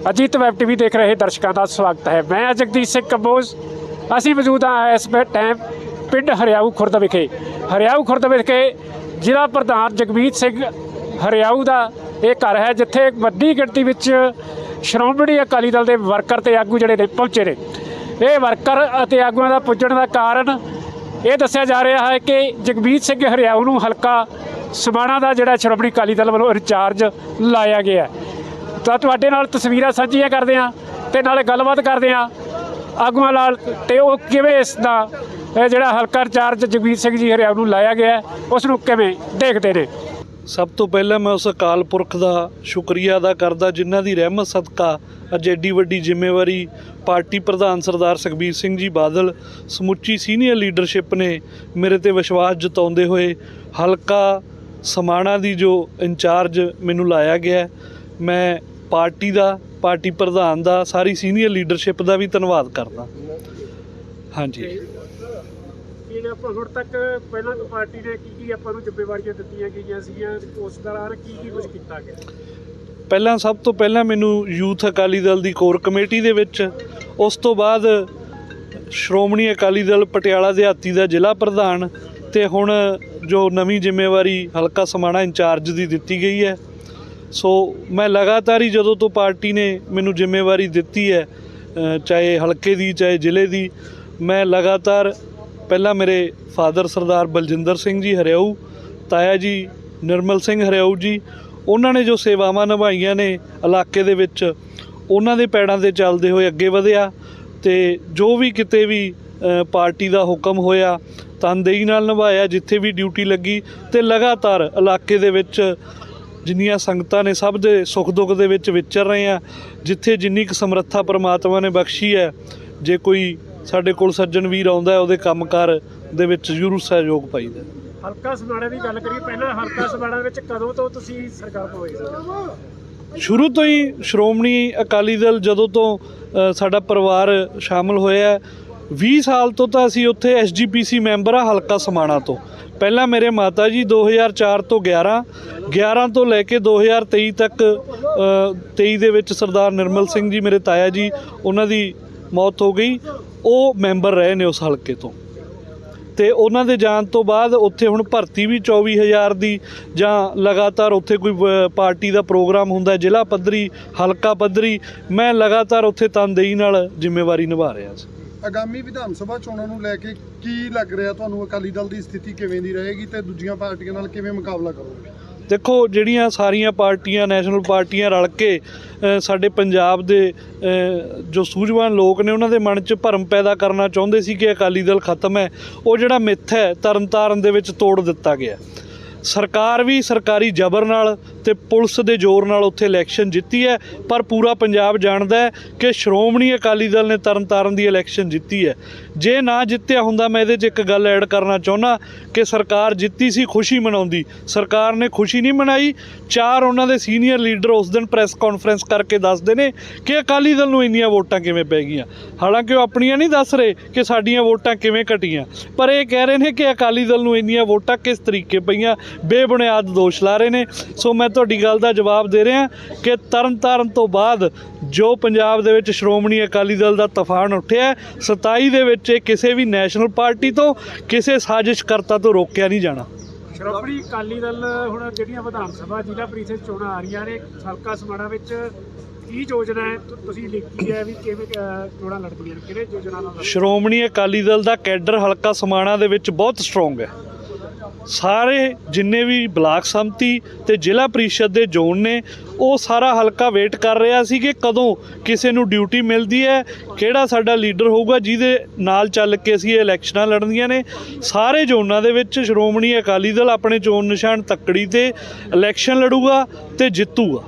Ajit web TV ਦੇਖ ਰਹੇ ਦਰਸ਼ਕਾਂ ਦਾ ਸਵਾਗਤ ਹੈ। ਮੈਂ ਜਗਦੀਸ਼ ਸਿੰਘ ਕੰਬੋਜ। ਅਸੀਂ ਮੌਜੂਦ ਹਾਂ ਇਸ ਟਾਈਮ ਪਿੰਡ ਹਰਿਆਊ ਖੁਰਦ ਵਿਖੇ। ਹਰਿਆਊ ਖੁਰਦ ਵਿਖੇ ਜ਼ਿਲ੍ਹਾ ਪ੍ਰਧਾਨ ਜਗਮੀਤ ਸਿੰਘ ਹਰਿਆਊ ਦਾ ਇਹ ਘਰ ਹੈ, ਜਿੱਥੇ ਵੱਡੀ ਗਿਣਤੀ ਵਿੱਚ ਸ਼੍ਰੋਮਣੀ ਅਕਾਲੀ ਦਲ ਦੇ ਵਰਕਰ ਤੇ ਆਗੂ ਜਿਹੜੇ ਨੇ ਪਹੁੰਚੇ ਨੇ। ਇਹ ਵਰਕਰ ਅਤੇ ਆਗੂਆਂ ਦਾ ਪੁੱਜਣ ਦਾ ਕਾਰਨ ਇਹ ਦੱਸਿਆ ਜਾ ਰਿਹਾ ਹੈ ਕਿ ਜਗਮੀਤ ਸਿੰਘ ਹਰਿਆਊ ਨੂੰ ਹਲਕਾ ਸਮਾਣਾ ਦਾ ਜਿਹੜਾ ਸ਼੍ਰੋਮਣੀ ਅਕਾਲੀ ਦਲ ਵੱਲੋਂ ਇੰਚਾਰਜ ਲਾਇਆ ਗਿਆ ਤਾਂ ਤੁਹਾਡੇ ਨਾਲ ਤਸਵੀਰਾਂ ਸਾਂਝੀਆਂ ਕਰਦੇ ਹਾਂ ਤੇ ਨਾਲੇ ਗੱਲਬਾਤ ਕਰਦੇ ਹਾਂ। ਆਗੂਆਂ ਨਾਲ ਤੇ ਉਹ ਕਿਵੇਂ ਇਸ ਦਾ ਜਿਹੜਾ ਹਲਕਾ ਇੰਚਾਰਜ ਜਗਮੀਤ ਸਿੰਘ ਜੀ ਹਰਿਆਊ ਨੂੰ ਲਾਇਆ ਗਿਆ ਉਸ ਨੂੰ ਕਿਵੇਂ ਦੇਖਦੇ ਨੇ? ਸਭ ਤੋਂ ਪਹਿਲਾਂ ਮੈਂ ਉਸ ਅਕਾਲ ਪੁਰਖ ਦਾ ਸ਼ੁਕਰੀਆ ਅਦਾ ਕਰਦਾ, ਜਿਨ੍ਹਾਂ ਦੀ ਰਹਿਮਤ ਸਦਕਾ ਅੱਜ ਐਡੀ ਵੱਡੀ ਜ਼ਿੰਮੇਵਾਰੀ ਪਾਰਟੀ ਪ੍ਰਧਾਨ ਸਰਦਾਰ ਸੁਖਬੀਰ ਸਿੰਘ ਜੀ ਬਾਦਲ, ਸਮੁੱਚੀ ਸੀਨੀਅਰ ਲੀਡਰਸ਼ਿਪ ਨੇ ਮੇਰੇ ਤੇ ਵਿਸ਼ਵਾਸ ਜਤਾਉਂਦੇ ਹੋਏ ਹਲਕਾ ਸਮਾਣਾ ਦੀ ਜੋ ਇੰਚਾਰਜ ਮੈਨੂੰ ਲਾਇਆ ਗਿਆ ਮੈਂ ਪਾਰਟੀ ਦਾ ਪਾਰਟੀ ਪ੍ਰਧਾਨ ਦਾ ਸਾਰੀ ਸੀਨੀਅਰ ਲੀਡਰਸ਼ਿਪ ਦਾ ਵੀ ਧੰਨਵਾਦ ਕਰਦਾ। ਹਾਂਜੀ। ਕੀ ਆਪਾਂ ਹੁਣ ਤੱਕ ਪਹਿਲਾਂ ਤੋਂ ਪਾਰਟੀ ਨੇ ਕੀ ਕੀ ਆਪਾਂ ਨੂੰ ਜ਼ਿੰਮੇਵਾਰੀਆਂ ਦਿੱਤੀਆਂ ਗਈਆਂ ਸੀਗੀਆਂ ਉਸ ਦੌਰਾਨ ਕੀ ਕੀ ਕੁਝ ਕੀਤਾ ਗਿਆ? ਪਹਿਲਾਂ ਸਭ ਤੋਂ ਪਹਿਲਾਂ ਮੈਨੂੰ ਯੂਥ ਅਕਾਲੀ ਦਲ ਦੀ ਕੋਰ ਕਮੇਟੀ ਦੇ ਵਿੱਚ ਉਸ ਤੋਂ ਬਾਅਦ ਸ਼੍ਰੋਮਣੀ ਅਕਾਲੀ ਦਲ ਪਟਿਆਲਾ ਦਿਹਾਤੀ ਦਾ ਜ਼ਿਲ੍ਹਾ ਪ੍ਰਧਾਨ ਤੇ ਹੁਣ ਜੋ ਨਵੀਂ ਜ਼ਿੰਮੇਵਾਰੀ ਹਲਕਾ ਸਮਾਣਾ ਇੰਚਾਰਜ ਦੀ ਦਿੱਤੀ ਗਈ ਹੈ। ਸੋ ਮੈਂ ਲਗਾਤਾਰ ਹੀ ਜਦੋਂ ਤੋਂ ਪਾਰਟੀ ਨੇ ਮੈਨੂੰ ਜ਼ਿੰਮੇਵਾਰੀ ਦਿੱਤੀ ਹੈ ਚਾਹੇ ਹਲਕੇ ਦੀ, ਚਾਹੇ ਜ਼ਿਲ੍ਹੇ ਦੀ, ਮੈਂ ਲਗਾਤਾਰ ਪਹਿਲਾਂ ਮੇਰੇ ਫਾਦਰ ਸਰਦਾਰ ਬਲਜਿੰਦਰ ਸਿੰਘ ਜੀ ਹਰਿਆਊ, ਤਾਇਆ ਜੀ ਨਿਰਮਲ ਸਿੰਘ ਹਰਿਆਊ ਜੀ, ਉਹਨਾਂ ਨੇ ਜੋ ਸੇਵਾਵਾਂ ਨਿਭਾਈਆਂ ਨੇ ਇਲਾਕੇ ਦੇ ਵਿੱਚ, ਉਹਨਾਂ ਦੇ ਪੈੜਾਂ ਤੇ ਚੱਲਦੇ ਹੋਏ ਅੱਗੇ ਵਧਿਆ ਤੇ ਜੋ ਵੀ ਕਿਤੇ ਵੀ ਪਾਰਟੀ ਦਾ ਹੁਕਮ ਹੋਇਆ, ਤਨਦੇਹੀ ਨਾਲ ਨਿਭਾਇਆ, ਜਿੱਥੇ ਵੀ ਡਿਊਟੀ ਲੱਗੀ ਤੇ ਲਗਾਤਾਰ ਇਲਾਕੇ ਦੇ ਵਿੱਚ ਜਿੰਨੀਆਂ ਸੰਗਤਾਂ ਨੇ ਸਭ ਦੇ ਸੁੱਖ ਦੁੱਖ ਦੇ ਵਿੱਚ ਵਿਚਰ ਰਹੇ ਆ ਜਿੱਥੇ ਜਿੰਨੀ ਕੁ ਸਮਰੱਥਾ ਪ੍ਰਮਾਤਮਾ ਨੇ ਬਖਸ਼ੀ ਹੈ ਜੇ ਕੋਈ ਸਾਡੇ ਕੋਲ ਸੱਜਣ ਵੀਰ ਆਉਂਦਾ ਹੈ ਉਹਦੇ ਕੰਮਕਾਰ ਦੇ ਵਿੱਚ ਜ਼ਰੂਰ ਸਹਿਯੋਗ ਪਾਈਦਾ। ਹਲਕਾ ਸਮਾਣਾ ਦੀ ਗੱਲ ਕਰੀਏ ਪਹਿਲਾਂ ਹਲਕਾ ਸਮਾਣਾ ਵਿੱਚ ਕਦੋਂ ਤੋਂ ਤੁਸੀਂ ਸਰਕਾਰ ਹੋਏ ਸ਼ੁਰੂ ਤੋਂ ਹੀ ਸ਼੍ਰੋਮਣੀ ਅਕਾਲੀ ਦਲ ਜਦੋਂ ਤੋਂ ਸਾਡਾ ਪਰਿਵਾਰ ਸ਼ਾਮਲ ਹੋਇਆ 20 ਸਾਲ ਤੋਂ ਤਾਂ ਅਸੀਂ ਉੱਥੇ ਐਸਜੀਪੀਸੀ ਮੈਂਬਰ ਆ ਹਲਕਾ ਸਮਾਣਾ ਤੋਂ। ਪਹਿਲਾਂ ਮੇਰੇ ਮਾਤਾ ਜੀ 2004 ਤੋਂ 11 11 ਤੋਂ ਲੈ ਕੇ 2023 ਤੱਕ ਅ, 23 ਦੇ ਵਿੱਚ ਸਰਦਾਰ ਨਿਰਮਲ ਸਿੰਘ ਜੀ ਮੇਰੇ ਤਾਇਆ ਜੀ ਉਹਨਾਂ ਦੀ ਮੌਤ ਹੋ ਗਈ। ਉਹ ਮੈਂਬਰ ਰਹੇ ਨੇ ਉਸ ਹਲਕੇ ਤੋਂ। ਤੇ ਉਹਨਾਂ ਦੇ ਜਾਣ ਤੋਂ ਬਾਅਦ ਉੱਥੇ ਹੁਣ ਭਰਤੀ ਵੀ 24000 ਦੀ ਜਾਂ ਲਗਾਤਾਰ ਉੱਥੇ ਕੋਈ ਪਾਰਟੀ ਦਾ ਪ੍ਰੋਗਰਾਮ ਹੁੰਦਾ ਜ਼ਿਲ੍ਹਾ ਪੱਧਰੀ ਹਲਕਾ ਪੱਧਰੀ ਮੈਂ ਲਗਾਤਾਰ ਉੱਥੇ ਤਨਦੇਹੀ ਨਾਲ ਜ਼ਿੰਮੇਵਾਰੀ ਨਿਭਾ ਰਿਹਾ ਸੀ। ਆਗਾਮੀ ਵਿਧਾਨ ਸਭਾ ਚੋਣਾਂ ਨੂੰ ਲੈ ਕੇ ਕੀ ਲੱਗ ਰਿਹਾ ਤੁਹਾਨੂੰ? ਅਕਾਲੀ ਦਲ ਦੀ ਸਥਿਤੀ ਕਿਵੇਂ ਦੀ ਰਹੇਗੀ ਤੇ ਦੂਜੀਆਂ ਪਾਰਟੀਆਂ ਨਾਲ ਕਿਵੇਂ ਮੁਕਾਬਲਾ ਕਰੋਗੇ? ਦੇਖੋ, ਜਿਹੜੀਆਂ ਸਾਰੀਆਂ ਪਾਰਟੀਆਂ, ਨੈਸ਼ਨਲ ਪਾਰਟੀਆਂ ਰਲ ਕੇ ਸਾਡੇ ਪੰਜਾਬ ਦੇ ਜੋ ਸੂਝਵਾਨ ਲੋਕ ਨੇ, ਉਹਨਾਂ ਦੇ ਮਨ 'ਚ ਭਰਮ ਪੈਦਾ ਕਰਨਾ ਚਾਹੁੰਦੇ ਸੀ ਕਿ ਅਕਾਲੀ ਦਲ ਖਤਮ ਹੈ। ਉਹ ਜਿਹੜਾ ਮਿੱਥ ਹੈ, ਤਰਨਤਾਰਨ ਦੇ ਵਿੱਚ ਤੋੜ ਦਿੱਤਾ ਗਿਆ। ਸਰਕਾਰ ਵੀ ਸਰਕਾਰੀ ਜ਼ਬਰ ਨਾਲ ਤੇ ਪੁਲਿਸ ਦੇ ਜ਼ੋਰ ਨਾਲ ਉੱਥੇ ਇਲੈਕਸ਼ਨ ਜਿੱਤੀ ਹੈ, ਪਰ ਪੂਰਾ ਪੰਜਾਬ ਜਾਣਦਾ ਹੈ ਕਿ ਸ਼੍ਰੋਮਣੀ ਅਕਾਲੀ ਦਲ ਨੇ ਤਰਨਤਾਰਨ ਦੀ ਇਲੈਕਸ਼ਨ ਜਿੱਤੀ ਹੈ। ਜੇ ਨਾ ਜਿੱਤਿਆ ਹੁੰਦਾ, ਮੈਂ ਇਹਦੇ 'ਚ ਇੱਕ ਗੱਲ ਐਡ ਕਰਨਾ ਚਾਹੁੰਦਾ ਕਿ ਸਰਕਾਰ ਜਿੱਤੀ ਸੀ, ਖੁਸ਼ੀ ਮਨਾਉਂਦੀ। ਸਰਕਾਰ ਨੇ ਖੁਸ਼ੀ ਨਹੀਂ ਮਨਾਈ। ਚਾਰ ਉਹਨਾਂ ਦੇ ਸੀਨੀਅਰ ਲੀਡਰ ਉਸ ਦਿਨ ਪ੍ਰੈਸ ਕਾਨਫਰੰਸ ਕਰਕੇ ਦੱਸਦੇ ਨੇ ਕਿ ਅਕਾਲੀ ਦਲ ਨੂੰ ਇੰਨੀਆਂ ਵੋਟਾਂ ਕਿਵੇਂ ਪੈ ਗਈਆਂ। ਹਾਲਾਂਕਿ ਉਹ ਆਪਣੀਆਂ ਨਹੀਂ ਦੱਸ ਰਹੇ ਕਿ ਸਾਡੀਆਂ ਵੋਟਾਂ ਕਿਵੇਂ ਘਟੀਆਂ। ਪਰ ਇਹ ਕਹਿ ਰਹੇ ਨੇ ਕਿ ਅਕਾਲੀ ਦਲ ਨੂੰ ਇੰਨੀਆਂ ਵੋਟਾਂ ਕਿਸ ਤਰੀਕੇ ਪਈਆਂ, ਬੇਬੁਨਿਆਦ ਦੋਸ਼ ਲਾ ਰਹੇ ਨੇ। ਸੋ ਮੈਂ ਤੁਹਾਡੀ ਗੱਲ ਦਾ ਜਵਾਬ ਦੇ ਰਿਹਾ ਕਿ ਤਰਨਤਾਰਨ ਤੋਂ ਬਾਅਦ ਜੋ ਪੰਜਾਬ ਦੇ ਵਿੱਚ ਸ਼੍ਰੋਮਣੀ ਅਕਾਲੀ ਦਲ ਦਾ ਤੂਫਾਨ ਉੱਠਿਆ 27 ਦੇ ਵਿੱਚ ਇਹ ਕਿਸੇ ਵੀ ਨੈਸ਼ਨਲ ਪਾਰਟੀ ਤੋਂ ਕਿਸੇ ਸਾਜ਼ਿਸ਼ਕਰਤਾ ਤੋਂ ਰੋਕਿਆ ਨਹੀਂ ਜਾਣਾ। ਸ਼੍ਰੋਮਣੀ ਅਕਾਲੀ ਦਲ ਹੁਣ ਜਿਹੜੀਆਂ ਵਿਧਾਨ ਸਭਾ ਜ਼ਿਲ੍ਹਾ ਪ੍ਰੀਸ਼ਦ ਚੋਣਾਂ ਆ ਰਹੀਆਂ ਨੇ ਹਲਕਾ ਸਮਾਣਾ ਵਿੱਚ ਕੀ ਯੋਜਨਾ ਹੈ? ਤੁਸੀਂ ਲਿਖੀ ਹੈ ਵੀ ਕਿਵੇਂ ਚੋਣਾਂ ਲੜਦੀਆਂ ਨੇ ਕਿਹੜੇ ਯੋਜਨਾ ਨਾਲ? ਸ਼੍ਰੋਮਣੀ ਅਕਾਲੀ ਦਲ ਦਾ ਕੈਡਰ ਹਲਕਾ ਸਮਾਣਾ ਦੇ ਵਿੱਚ ਬਹੁਤ ਸਟਰੋਂਗ ਹੈ। ਸਾਰੇ ਜਿੰਨੇ ਵੀ ਬਲਾਕ ਸੰਮਤੀ ਤੇ ਜ਼ਿਲ੍ਹਾ ਪ੍ਰੀਸ਼ਦ ਦੇ ਜ਼ੋਨ ਨੇ, ਉਹ ਸਾਰਾ ਹਲਕਾ ਵੇਟ ਕਰ ਰਿਹਾ ਸੀ ਕਿ ਕਦੋਂ ਕਿਸੇ ਨੂੰ ਡਿਊਟੀ ਮਿਲਦੀ ਹੈ, ਕਿਹੜਾ ਸਾਡਾ ਲੀਡਰ ਹੋਊਗਾ ਜਿਹਦੇ ਨਾਲ ਚੱਲ ਕੇ ਅਸੀਂ ਇਹ ਇਲੈਕਸ਼ਨਾਂ ਲੜਨੀਆਂ ਨੇ। ਸਾਰੇ ਜ਼ੋਨਾਂ ਦੇ ਵਿੱਚ ਸ਼੍ਰੋਮਣੀ ਅਕਾਲੀ ਦਲ ਆਪਣੇ ਚੋਣ ਨਿਸ਼ਾਨ ਤੱਕੜੀ ਤੇ ਇਲੈਕਸ਼ਨ ਲੜੂਗਾ ਤੇ ਜਿੱਤੂਗਾ।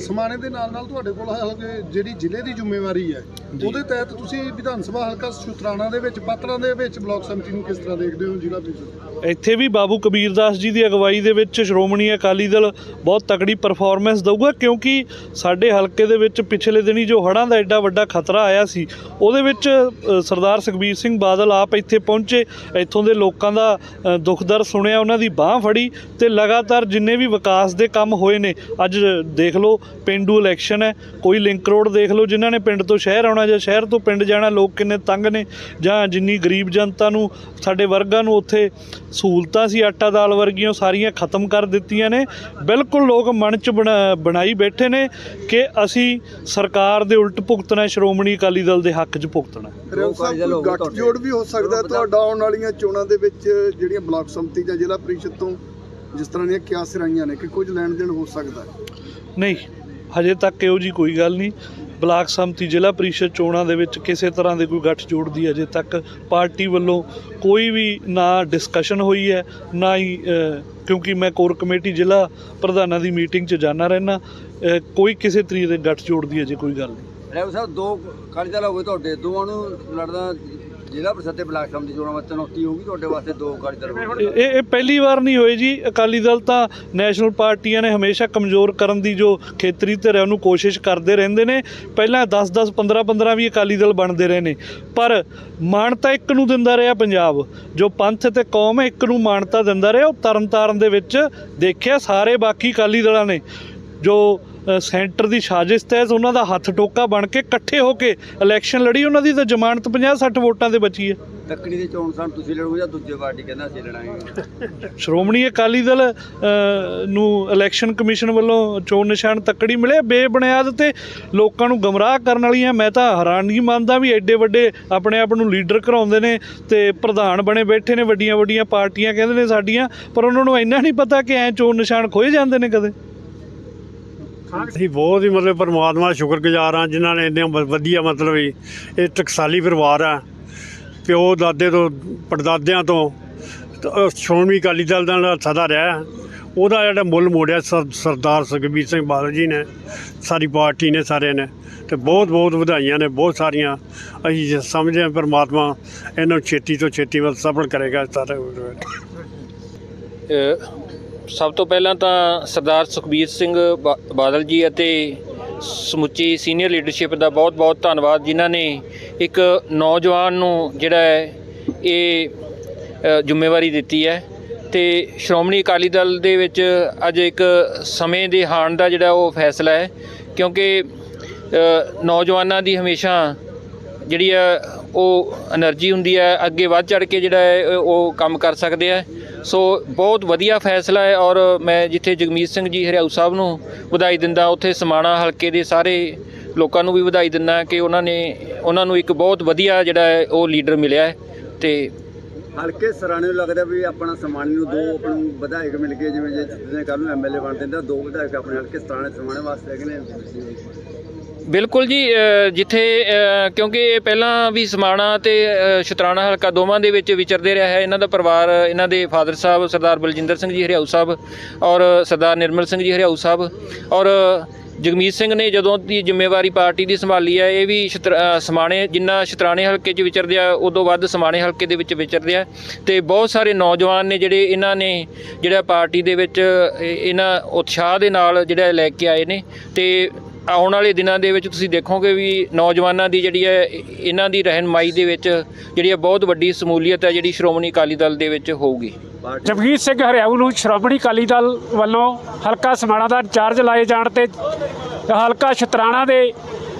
ਸਮਾਣੇ ਦੇ ਨਾਲ ਨਾਲ ਤੁਹਾਡੇ ਕੋਲ ਹਲਕੇ ਜਿਹੜੀ ਜ਼ਿਲ੍ਹੇ ਦੀ ਜ਼ਿੰਮੇਵਾਰੀ ਹੈ ਉਹਦੇ ਤਹਿਤ ਤੁਸੀਂ ਵਿਧਾਨ ਸਭਾ ਹਲਕਾ ਸ਼ੁਤਰਾਣਾ ਦੇ ਵਿੱਚ ਪਾਤਰਾਂ ਦੇ ਵਿੱਚ ਬਲਾਕ ਸੰਮਤੀ ਨੂੰ ਕਿਸ ਤਰ੍ਹਾਂ ਦੇਖਦੇ ਹੋ ਜ਼ਿਲ੍ਹਾ ਪ੍ਰੀਸ਼ਦ? ਇੱਥੇ ਵੀ ਬਾਬੂ ਕਬੀਰ ਦਾਸ ਜੀ ਦੀ ਅਗਵਾਈ ਦੇ ਵਿੱਚ ਸ਼੍ਰੋਮਣੀ ਅਕਾਲੀ ਦਲ ਬਹੁਤ ਤਕੜੀ ਪਰਫਾਰਮੈਂਸ ਦਊਗਾ ਕਿਉਂਕਿ ਸਾਡੇ ਹਲਕੇ ਦੇ ਵਿੱਚ ਪਿਛਲੇ ਦਿਨੀ ਜੋ ਹੜ੍ਹਾਂ ਦਾ ਐਡਾ ਵੱਡਾ ਖਤਰਾ ਆਇਆ ਸੀ ਉਹਦੇ ਵਿੱਚ ਸਰਦਾਰ ਸੁਖਬੀਰ ਸਿੰਘ ਬਾਦਲ ਆਪ ਇੱਥੇ ਪਹੁੰਚੇ ਇੱਥੋਂ ਦੇ ਲੋਕਾਂ ਦਾ ਦੁੱਖ ਦਰਦ ਸੁਣਿਆ ਉਹਨਾਂ ਦੀ ਬਾਹ ਫੜੀ ਤੇ ਲਗਾਤਾਰ ਜਿੰਨੇ ਵੀ ਵਿਕਾਸ ਦੇ ਕੰਮ ਹੋਏ ਨੇ ਅੱਜ ਦੇਖ ਲਓ ਪਿੰਡੂ ਇਲੈਕਸ਼ਨ ਹੈ। ਕੋਈ ਲਿੰਕ ਰੋਡ ਦੇਖ ਲਓ ਜਿਨ੍ਹਾਂ ਨੇ ਪਿੰਡ ਤੋਂ ਸ਼ਹਿਰ ਆਉਣਾ ਜਾਂ ਸ਼ਹਿਰ ਤੋਂ ਪਿੰਡ ਜਾਣਾ ਲੋਕ ਕਿੰਨੇ ਤੰਗ ਨੇ। ਜਾਂ ਜਿੰਨੀ ਗਰੀਬ ਜਨਤਾ ਨੂੰ ਸਾਡੇ ਵਰਗਾਂ ਨੂੰ ਉੱਥੇ ਸਹੂਲਤਾਂ ਸੀ ਆਟਾ ਦਾਲ ਵਰਗੀਆਂ ਉਹ ਸਾਰੀਆਂ ਖਤਮ ਕਰ ਦਿੱਤੀਆਂ ਨੇ। ਬਿਲਕੁਲ ਲੋਕ ਮਨ ਚ ਬਣਾ- ਬਣਾਈ ਬੈਠੇ ਨੇ ਕਿ ਅਸੀਂ ਸਰਕਾਰ ਦੇ ਉਲਟ ਭੁਗਤਣਾ ਸ਼੍ਰੋਮਣੀ ਅਕਾਲੀ ਦਲ ਦੇ ਹੱਕ 'ਚ ਭੁਗਤਣਾ ਗੱਠਜੋੜ ਵੀ ਹੋ ਸਕਦਾ ਹੈ? ਤੁਹਾਡਾ ਆਉਣ ਵਾਲੀਆਂ ਚੋਣਾਂ ਦੇ ਵਿੱਚ ਜਿਹੜੀਆਂ ਬਲਾਕ ਸੰਮਤੀ ਜਾਂ ਜ਼ਿਲ੍ਹਾ ਪ੍ਰੀਸ਼ਦ ਤੋਂ ਜਿਸ ਤਰ੍ਹਾਂ ਦੀਆਂ ਕਿਆਸ ਰਾਈਆਂ ਨੇ ਕਿ ਕੁਝ ਲੈਣ ਦੇਣ ਹੋ ਸਕਦਾ ਨਹੀਂ ਹਜੇ ਤੱਕ ਇਹੋ ਜੀ ਕੋਈ ਗੱਲ ਨਹੀਂ। ਬਲਾਕ ਸੰਮਤੀ ਜ਼ਿਲ੍ਹਾ ਪ੍ਰੀਸ਼ਦ ਚੋਣਾਂ ਦੇ ਵਿੱਚ ਕਿਸੇ ਤਰ੍ਹਾਂ ਦੇ ਕੋਈ ਗੱਠਜੋੜ ਦੀ ਅਜੇ ਤੱਕ ਪਾਰਟੀ ਵੱਲੋਂ ਕੋਈ ਵੀ ਨਾ ਡਿਸਕਸ਼ਨ ਹੋਈ ਹੈ, ਨਾ ਹੀ ਕਿਉਂਕਿ ਮੈਂ ਕੋਰ ਕਮੇਟੀ ਜ਼ਿਲ੍ਹਾ ਪ੍ਰਧਾਨਾਂ ਦੀ ਮੀਟਿੰਗ 'ਚ ਜਾਣਾ ਰਹਿਣਾ ਕੋਈ ਕਿਸੇ ਤਰੀਕੇ ਦੇ ਗੱਠ ਦੀ ਅਜੇ ਕੋਈ ਗੱਲ ਨਹੀਂ। ਰੈਵ ਸਾਹਿਬ, ਦੋ ਅਕਾਲੀ ਦਲ ਹੋ ਗਏ ਤੁਹਾਡੇ, ਦੋਵਾਂ ਨੂੰ ਲੜਦਾ ਜ਼ਿਲ੍ਹਾ ਪ੍ਰੀਸ਼ਦ ਤੇ ਬਲਾਕ ਸੰਮਤੀ ਚੋਣਾਂ ਵਿੱਚ ਚੁਣੌਤੀ ਹੋਊਗੀ, ਤੁਹਾਡੇ ਵਾਸਤੇ ਦੋ ਅਕਾਲੀ ਦਲ ਹੋ ਇਹ ਇਹ ਪਹਿਲੀ ਵਾਰ ਨਹੀਂ ਹੋਏ ਜੀ। ਅਕਾਲੀ ਦਲ ਤਾਂ ਨੈਸ਼ਨਲ ਪਾਰਟੀਆਂ ਨੇ ਹਮੇਸ਼ਾ ਕਮਜ਼ੋਰ ਕਰਨ ਦੀ ਜੋ ਖੇਤਰੀ ਧਿਰ ਹੈ, ਉਹਨੂੰ ਕੋਸ਼ਿਸ਼ ਕਰਦੇ ਰਹਿੰਦੇ ਨੇ। ਪਹਿਲਾਂ 10 10 15 15 ਵੀ ਅਕਾਲੀ ਦਲ ਬਣਦੇ ਰਹੇ ਨੇ। ਪਰ ਮਾਨਤਾ ਇੱਕ ਨੂੰ ਦਿੰਦਾ ਰਿਹਾ ਪੰਜਾਬ। ਜੋ ਪੰਥ ਤੇ ਕੌਮ ਹੈ, ਇੱਕ ਨੂੰ ਮਾਨਤਾ ਦਿੰਦਾ ਰਿਹਾ। ਉਹ ਤਰਨਤਾਰਨ ਦੇ ਵਿੱਚ ਦੇਖਿਆ, ਸਾਰੇ ਬਾਕੀ ਅਕਾਲੀ ਦਲਾਂ ਨੇ ਜੋ ਸੈਂਟਰ ਦੀ ਸਾਜ਼ਿਸ਼ ਤਹਿਤ ਉਹਨਾਂ ਦਾ ਹੱਥ ਟੋਕਾ ਬਣ ਕੇ ਇਕੱਠੇ ਹੋ ਕੇ ਇਲੈਕਸ਼ਨ ਲੜੀ ਉਹਨਾਂ ਦੀ ਤਾਂ ਜ਼ਮਾਨਤ 50 60 ਵੋਟਾਂ ਤੇ ਬਚੀ ਹੈ। ਤੱਕੜੀ ਦੇ ਚੋਣ ਸਨ ਤੁਸੀਂ ਲੜੋਗੇ ਜਾਂ ਦੂਜੇ ਪਾਰਟੀ ਕਹਿੰਦਾ ਅਸੀਂ ਲੜਾਂਗੇ? ਸ਼੍ਰੋਮਣੀ ਅਕਾਲੀ ਦਲ ਨੂੰ ਇਲੈਕਸ਼ਨ ਕਮਿਸ਼ਨ ਵੱਲੋਂ ਚੋਣ ਨਿਸ਼ਾਨ ਤੱਕੜੀ ਮਿਲੇ। ਬੇਬੁਨਿਆਦ ਤੇ ਲੋਕਾਂ ਨੂੰ ਗਮਰਾਹ ਕਰਨ ਵਾਲੀਆਂ ਮੈਂ ਤਾਂ ਹੈਰਾਨਗੀ ਮੰਨਦਾ ਵੀ ਐਡੇ ਵੱਡੇ ਆਪਣੇ ਆਪ ਨੂੰ ਲੀਡਰ ਕਰਾਉਂਦੇ ਨੇ ਤੇ ਪ੍ਰਧਾਨ ਬਣੇ ਬੈਠੇ ਨੇ ਵੱਡੀਆਂ ਵੱਡੀਆਂ ਪਾਰਟੀਆਂ ਕਹਿੰਦੇ ਨੇ ਸਾਡੀਆਂ ਪਰ ਉਹਨਾਂ ਨੂੰ ਇੰਨਾ ਨਹੀਂ ਪਤਾ ਕਿ ਐ ਚੋਣ ਨਿਸ਼ਾਨ ਖੋਏ ਜਾਂਦੇ ਨੇ ਕਦੇ। ਅਸੀਂ ਬਹੁਤ ਹੀ ਮਤਲਬ ਪਰਮਾਤਮਾ ਦਾ ਸ਼ੁਕਰਗੁਜ਼ਾਰ ਹਾਂ, ਜਿਨ੍ਹਾਂ ਨੇ ਇੰਨੇ ਵ- ਵਧੀਆ ਮਤਲਬ ਵੀ ਇਹ ਟਕਸਾਲੀ ਪਰਿਵਾਰ ਆ ਪਿਓ ਦਾਦੇ ਤੋਂ, ਪੜਦਾਦਿਆਂ ਤੋਂ ਸ਼੍ਰੋਮਣੀ ਅਕਾਲੀ ਦਲ ਦਾ ਜਿਹੜਾ ਸਦਾ ਰਿਹਾ ਉਹਦਾ ਜਿਹੜਾ ਮੁੱਲ ਮੋੜਿਆ ਸਰ- ਸਰਦਾਰ ਸੁਖਬੀਰ ਸਿੰਘ ਬਾਦਲ ਜੀ ਨੇ, ਸਾਰੀ ਪਾਰਟੀ ਨੇ, ਸਾਰਿਆਂ ਨੇ, ਤੇ ਬਹੁਤ ਬਹੁਤ ਵਧਾਈਆਂ ਨੇ, ਬਹੁਤ ਸਾਰੀਆਂ। ਅਸੀਂ ਜੇ ਸਮਝਦੇ ਹਾਂ ਪਰਮਾਤਮਾ ਇਹਨਾਂ ਨੂੰ ਛੇਤੀ ਤੋਂ ਛੇਤੀ ਵੱਲ ਸਫਲ ਕਰੇਗਾ ਸਾਰੇ ਸਭ ਤੋਂ ਪਹਿਲਾਂ ਤਾਂ ਸਰਦਾਰ ਸੁਖਬੀਰ ਸਿੰਘ ਬਾਦਲ ਜੀ ਅਤੇ ਸਮੁੱਚੀ ਸੀਨੀਅਰ ਲੀਡਰਸ਼ਿਪ ਦਾ ਬਹੁਤ-ਬਹੁਤ ਧੰਨਵਾਦ, ਜਿਨ੍ਹਾਂ ਨੇ ਇੱਕ ਨੌਜਵਾਨ ਨੂੰ ਜਿਹੜਾ ਹੈ, ਇਹ ਜ਼ਿੰਮੇਵਾਰੀ ਦਿੱਤੀ ਹੈ। ਤੇ ਸ਼੍ਰੋਮਣੀ ਅਕਾਲੀ ਦਲ ਦੇ ਵਿੱਚ ਅੱਜ ਇੱਕ ਸਮੇਂ ਦੇ ਹਾਣ ਦਾ ਜਿਹੜਾ ਉਹ ਫੈਸਲਾ ਹੈ, ਕਿਉਂਕਿ ਨੌਜਵਾਨਾਂ ਦੀ ਹਮੇਸ਼ਾ ਜਿਹੜੀ ਆ ਉਹ એનર્ਜੀ ਹੁੰਦੀ ਹੈ, ਅੱਗੇ ਵੱਧ ਚੜ ਕੇ ਜਿਹੜਾ ਹੈ, ਉਹ ਕੰਮ ਕਰ ਸਕਦੇ ਆ ਸੋ ਬਹੁਤ ਵਧੀਆ ਫੈਸਲਾ ਹੈ ਔਰ ਮੈਂ ਜਿੱਥੇ ਜਗਮੀਤ ਸਿੰਘ ਜੀ ਹਰਿਆਊ ਸਾਹਿਬ ਨੂੰ ਵਧਾਈ ਦਿੰਦਾ, ਉੱਥੇ ਸਮਾਣਾ ਹਲਕੇ ਦੇ ਸਾਰੇ ਲੋਕਾਂ ਨੂੰ ਵੀ ਵਧਾਈ ਦਿੰਦਾ ਕਿ ਉਹਨਾਂ ਨੇ, ਉਹਨਾਂ ਨੂੰ ਇੱਕ ਬਹੁਤ ਵਧੀਆ ਜਿਹੜਾ ਹੈ ਉਹ ਲੀਡਰ ਮਿਲਿਆ ਹੈ ਤੇ ਹਲਕੇ ਸਰਾਣੇ ਨੂੰ ਲੱਗਦਾ ਵੀ ਆਪਣਾ ਸਮਾਨ ਨੂੰ ਦੋ ਆਪਾਂ ਨੂੰ ਵਿਧਾਇਕ ਮਿਲ ਗਏ, ਜਿਵੇਂ ਜੇ ਜਿੱਦਾਂ ਕੱਲ ਨੂੰ ਐਮਐਲਏ ਬਣ ਦਿੰਦਾ, ਦੋ ਵਿਧਾਇਕ ਆਪਣੇ ਹਲਕੇ ਸਰਾਣੇ, ਸਮਾਣੇ ਵਾਸਤੇ ਹੈਗੇ ਨੇ। ਬਿਲਕੁਲ ਜੀ ਜਿੱਥੇ ਕਿਉਂਕਿ ਇਹ ਪਹਿਲਾਂ ਵੀ ਸਮਾਣਾ ਤੇ ਸ਼ਤਰਾਣਾ ਹਲਕਾ ਦੋਵਾਂ ਦੇ ਵਿੱਚ ਵਿਚਰਦੇ ਰਿਹਾ ਹੈ। ਇਹਨਾਂ ਦਾ ਪਰਿਵਾਰ, ਇਹਨਾਂ ਦੇ ਫਾਦਰ ਸਾਹਿਬ ਸਰਦਾਰ ਬਲਜਿੰਦਰ ਸਿੰਘ ਜੀ, ਹਰਿਆਊ ਸਾਹਿਬ ਔਰ ਸਰਦਾਰ ਨਿਰਮਲ ਸਿੰਘ ਜੀ, ਹਰਿਆਊ ਸਾਹਿਬ ਔਰ ਜਗਮੀਤ ਸਿੰਘ ਨੇ ਜਦੋਂ ਦੀ ਜ਼ਿੰਮੇਵਾਰੀ ਪਾਰਟੀ ਦੀ ਸੰਭਾਲੀ ਹੈ, ਇਹ ਵੀ ਸ਼ਤਰ- ਸਮਾਣੇ, ਜਿੰਨਾ ਸ਼ਤਰਾਣੇ ਹਲਕੇ 'ਚ ਵਿਚਰਦੇ ਆ, ਉਦੋਂ ਵੱਧ ਸਮਾਣੇ ਹਲਕੇ ਦੇ ਵਿੱਚ ਵਿਚਰਦੇ ਆ ਤੇ ਬਹੁਤ ਸਾਰੇ ਨੌਜਵਾਨ ਨੇ ਜਿਹੜੇ ਇਹਨਾਂ ਨੇ ਜਿਹੜਾ ਪਾਰਟੀ ਦੇ ਵਿੱਚ ਇਹਨਾਂ ਉਤਸ਼ਾਹ ਦੇ ਨਾਲ ਜਿਹੜਾ ਲੈ ਕੇ ਆਏ ਨੇ ਤੇ ਆਉਣ ਵਾਲੇ ਦਿਨਾਂ ਦੇ ਵਿੱਚ ਤੁਸੀਂ ਦੇਖੋਗੇ ਵੀ ਨੌਜਵਾਨਾਂ ਦੀ ਜਿਹੜੀ ਹੈ ਇਹਨਾਂ ਦੀ ਰਹਿਨਮਾਈ ਦੇ ਵਿੱਚ ਜਿਹੜੀ ਹੈ ਬਹੁਤ ਵੱਡੀ ਸਮੂਲੀਅਤ ਹੈ, ਜਿਹੜੀ ਸ਼੍ਰੋਮਣੀ ਅਕਾਲੀ ਦਲ ਦੇ ਵਿੱਚ ਹੋਊਗੀ। ਜਗਜੀਤ ਸਿੰਘ ਹਰਿਆਊ ਨੂੰ ਸ਼੍ਰੋਮਣੀ ਅਕਾਲੀ ਦਲ ਵੱਲੋਂ ਹਲਕਾ ਸਮਾਣਾ ਦਾ ਚਾਰਜ ਲਾਏ ਜਾਣ ਤੇ ਹਲਕਾ ਸ਼ਤਰਾਣਾ ਦੇ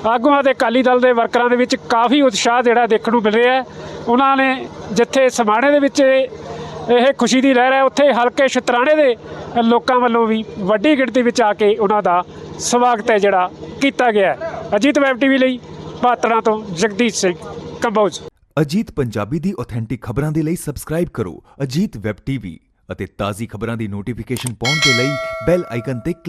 ਆਗੂਆਂ ਦੇ ਅਕਾਲੀ ਦਲ ਦੇ ਵਰਕਰਾਂ ਦੇ ਵਿੱਚ ਕਾਫੀ ਉਤਸ਼ਾਹ ਜਿਹੜਾ ਦੇਖਣ ਨੂੰ ਮਿਲ ਰਿਹਾ ਹੈ। ਉਹਨਾਂ ਨੇ ਜਿੱਥੇ ਸਮਾਣੇ ਦੇ ਵਿੱਚ ਇਹ ਖੁਸ਼ੀ ਦੀ ਲਹਿਰ ਹੈ, ਉੱਥੇ ਹਲਕੇ ਸ਼ਤਰਾਣੇ ਦੇ ਲੋਕਾਂ ਵੱਲੋਂ ਵੀ ਵੱਡੀ ਗਿਣਤੀ ਵਿੱਚ ਆ ਕੇ ਉਹਨਾਂ ਦਾ ਸਵਾਗਤ ਹੈ ਜਿਹੜਾ ਕੀਤਾ ਗਿਆ ਅਜੀਤ ਵੈਬ ਟੀਵੀ ਲਈ ਪਾਤੜਾਂ ਤੋਂ ਜਗਦੀਸ਼ ਸਿੰਘ ਕੰਬੋਜ। ਅਜੀਤ ਪੰਜਾਬੀ ਦੀ ਆਥੈਂਟਿਕ ਖਬਰਾਂ ਦੇ ਲਈ ਸਬਸਕ੍ਰਾਈਬ ਕਰੋ ਅਜੀਤ ਵੈਬ ਟੀਵੀ ਅਤੇ ਤਾਜ਼ੀ ਖਬਰਾਂ ਦੀ ਨੋਟੀਫਿਕੇਸ਼ਨ ਪਾਉਣ ਦੇ ਲਈ ਬੈਲ ਆਈਕਨ ਤੇ